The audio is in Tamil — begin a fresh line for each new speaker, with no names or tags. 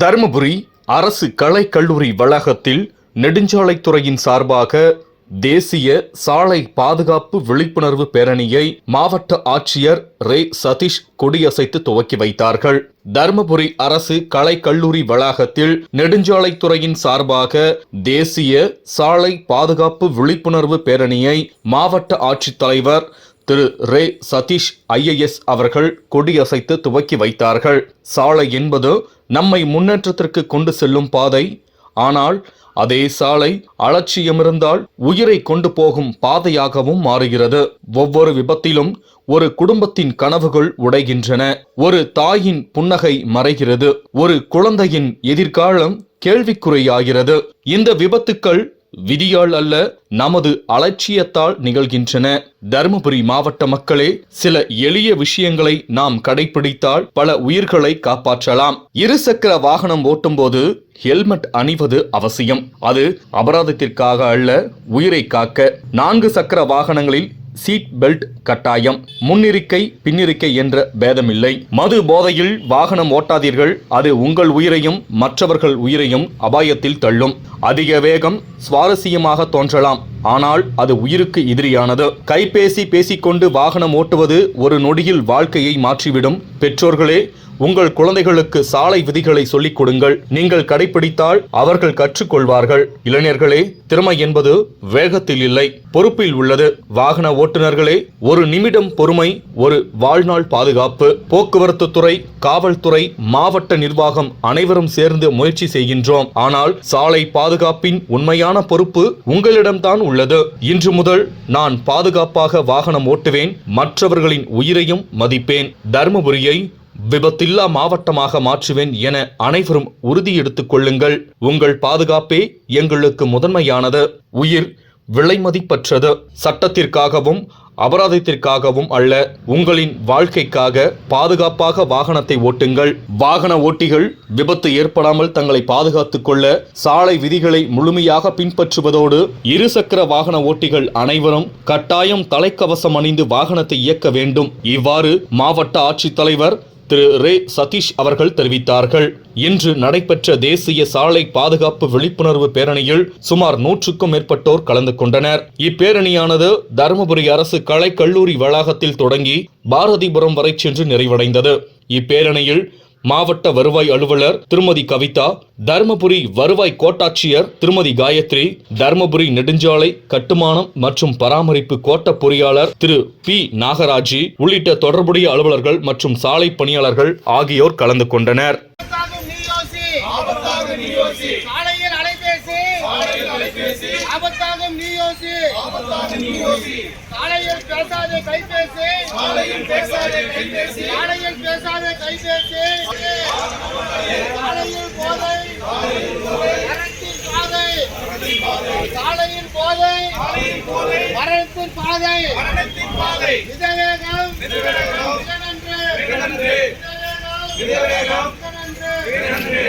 தருமபுரி அரசு கலை கல்லூரி வளாகத்தில் நெடுஞ்சாலைத்துறையின் சார்பாக தேசிய சாலை பாதுகாப்பு விழிப்புணர்வு பேரணியை மாவட்ட ஆட்சியர் ரே. சதீஷ் கொடியசைத்து துவக்கி வைத்தார்கள். தருமபுரி அரசு கலை கல்லூரி வளாகத்தில் நெடுஞ்சாலைத்துறையின் சார்பாக தேசிய சாலை பாதுகாப்பு விழிப்புணர்வு பேரணியை மாவட்ட ஆட்சித்தலைவர் திரு ரே சதீஷ் ஐஏஎஸ் அவர்கள் கொடியசைத்து துவக்கி வைத்தார்கள். சாலை என்பது நம்மை முன்னேற்றத்திற்கு கொண்டு செல்லும் பாதை. ஆனால் அதே சாலை அலட்சியமிருந்தால் உயிரை கொண்டு போகும் பாதையாகவும் மாறுகிறது. ஒவ்வொரு விபத்திலும் ஒரு குடும்பத்தின் கனவுகள் உடைகின்றன. ஒரு தாயின் புன்னகை மறைகிறது. ஒரு குழந்தையின் எதிர்காலம் கேள்விக்குறியாகிறது. இந்த விபத்துக்கள் விதியால் அல்ல நமது அலட்சியத்தால் நிகழ்கின்றன. தருமபுரி மாவட்ட மக்களே சில எளிய விஷயங்களை நாம் கடைபிடித்தால் பல உயிர்களை காப்பாற்றலாம். இருசக்கர வாகனம் ஓட்டும்போது ஹெல்மெட் அணிவது அவசியம். அது அபராதத்திற்காக அல்ல உயிரை காக்க. நான்கு சக்கர வாகனங்களில் சீட் பெல்ட் கட்டாயம் முன்னிருக்கை பின்னிருக்கை என்ற பேதமில்லை. மது போதையில் வாகனம் ஓட்டாதீர்கள். அது உங்கள் உயிரையும் மற்றவர்கள் உயிரையும் அபாயத்தில் தள்ளும். அதிக வேகம் சுவாரஸ்யமாக தோன்றலாம். ஆனால் அது உயிருக்கு எதிரியானது. கைபேசி பேசிக்கொண்டு வாகனம் ஓட்டுவது ஒரு நொடியில் வாழ்க்கையை மாற்றிவிடும். பெற்றோர்களே உங்கள் குழந்தைகளுக்கு சாலை விதிகளை சொல்லிக் கொடுங்கள். நீங்கள் கடைபிடித்தால் அவர்கள் கற்றுக்கொள்வார்கள். இளைஞர்களே திறமை என்பது வேகத்தில் இல்லை பொறுப்பில் உள்ளது. வாகன ஓட்டுநர்களே ஒரு நிமிடம் பொறுமை ஒரு வாழ்நாள் பாதுகாப்பு. போக்குவரத்து துறை காவல்துறை மாவட்ட நிர்வாகம் அனைவரும் சேர்ந்து முயற்சி செய்கின்றோம். ஆனால் சாலை பாதுகாப்பின் உண்மையான பொறுப்பு உங்களிடம்தான் உள்ளது. இன்று முதல் நான் பாதுகாப்பாக வாகனம் ஓட்டுவேன். மற்றவர்களின் உயிரையும் மதிப்பேன். தருமபுரியை விபத்தில்லா மாவட்டமாக மாற்றுவேன் என அனைவரும் உறுதி எடுத்துக் கொள்ளுங்கள். உங்கள் பாதுகாப்பே எங்களுக்கு முதன்மையானது. உயிர் விலைமதிப்பற்றது சட்டத்திற்காகவும் அபராதத்திற்காகவும் அல்ல. உங்களின் வாழ்க்கைக்காக பாதுகாப்பாக வாகனத்தை ஓட்டுங்கள். வாகன ஓட்டிகள் விபத்து ஏற்படாமல் தங்களை பாதுகாத்துக் கொள்ள சாலை விதிகளை முழுமையாக பின்பற்றுவதோடு இருசக்கர வாகன ஓட்டிகள் அனைவரும் கட்டாயம் தலைக்கவசம் அணிந்து வாகனத்தை இயக்க வேண்டும். இவ்வாறு மாவட்ட ஆட்சித்தலைவர் திரு ரே சதீஷ் அவர்கள் தெரிவித்தார்கள். இன்று நடைபெற்ற தேசிய சாலை பாதுகாப்பு விழிப்புணர்வு பேரணியில் சுமார் நூற்றுக்கும் மேற்பட்டோர் கலந்து கொண்டனர். இப்பேரணியானது தருமபுரி அரசு கலைக்கல்லூரி வளாகத்தில் தொடங்கி பாரதிபுரம் வரை சென்று நிறைவடைந்தது. இப்பேரணியில் மாவட்ட வருவாய் அலுவலர் திருமதி கவிதா தருமபுரி வருவாய் கோட்டாட்சியர் திருமதி காயத்ரி தருமபுரி நெடுஞ்சாலை கட்டுமானம் மற்றும் பராமரிப்பு கோட்ட பொறியாளர் திரு பி. நாகராஜி உள்ளிட்ட தொடர்புடைய அலுவலர்கள் மற்றும் சாலை பணியாளர்கள் ஆகியோர் கலந்து கொண்டனர்.
ஆபத்தாகும் நீ யோசி சாலையில் பேசாதே கைபேசி. காலையில் பேசாதே கைபேசி. காலையில் போதை. மரணத்தின் பாதை. சாலையின் போதை. மரணத்தின் பாதை. மிதவேகம். மிதநன்று மிதவேகம். மிதநன்று